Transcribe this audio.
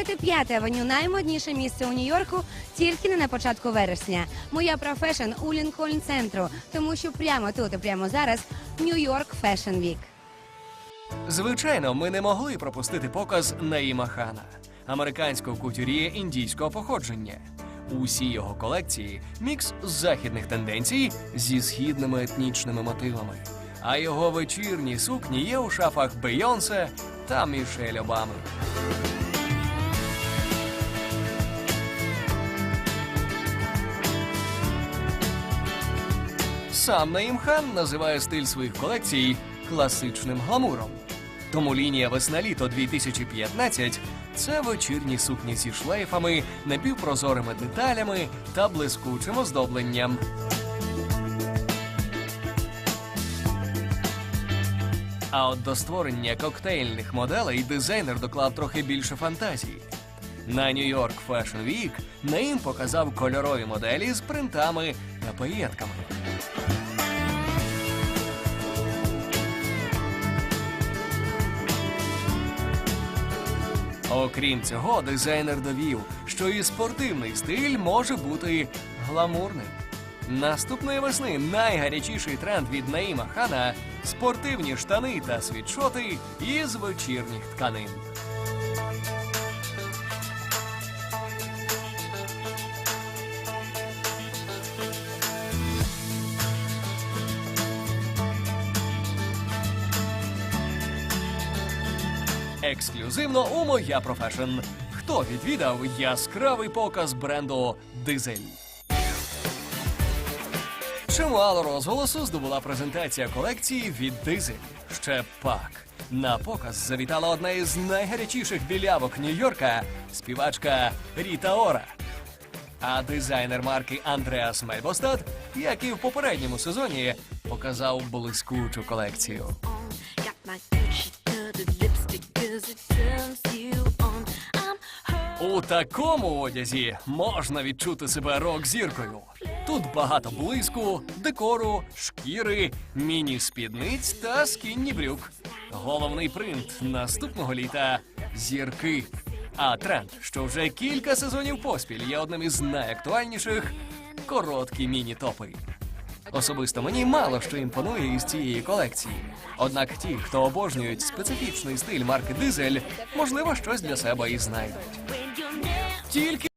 думаєте, п'яте авеню наймодніше місце у Нью-Йорку, тільки не на початку вересня. Моя профешн у Лінкольн центру, тому що прямо тут і прямо зараз Нью-Йорк Fashion Week. Звичайно, ми не могли пропустити показ Наїма Хана, американського кутюр'є індійського походження. Усі його колекції мікс західних тенденцій зі східними етнічними мотивами. А його вечірні сукні є у шафах Бейонсе та Мішель Обами. Сам Наїм Хан називає стиль своїх колекцій класичним гламуром. Тому лінія весна-літо 2015 це вечірні сукні зі шлейфами, напівпрозорими деталями та блискучим оздобленням. А от до створення коктейльних моделей дизайнер доклав трохи більше фантазії. На New York Fashion Week Наїм показав кольорові моделі з принтами та паєтками. Окрім цього, дизайнер довів, що і спортивний стиль може бути гламурним. Наступної весни найгарячіший тренд від Наїма Хана спортивні штани та світшоти із вечірніх тканин. Ексклюзивно у моя профешн. Хто відвідав яскравий показ бренду Дизель? Чимало розголосу здобула презентація колекції від Дизель. Ще пак. На показ завітала одна із найгарячіших білявок Нью-Йорка співачка Ріта Ора. А дизайнер марки Андреас Мельбостад, як і в попередньому сезоні, показав блискучу колекцію. У такому одязі можна відчути себе рок-зіркою. Тут багато блиску, декору, шкіри, міні-спідниць та скінні брюк. Головний принт наступного літа зірки. А тренд, що вже кілька сезонів поспіль є одним із найактуальніших короткі міні-топи. Особисто мені мало що імпонує із цієї колекції. Однак ті, хто обожнюють специфічний стиль марки Дизель, можливо, щось для себе і знайдуть. Тільки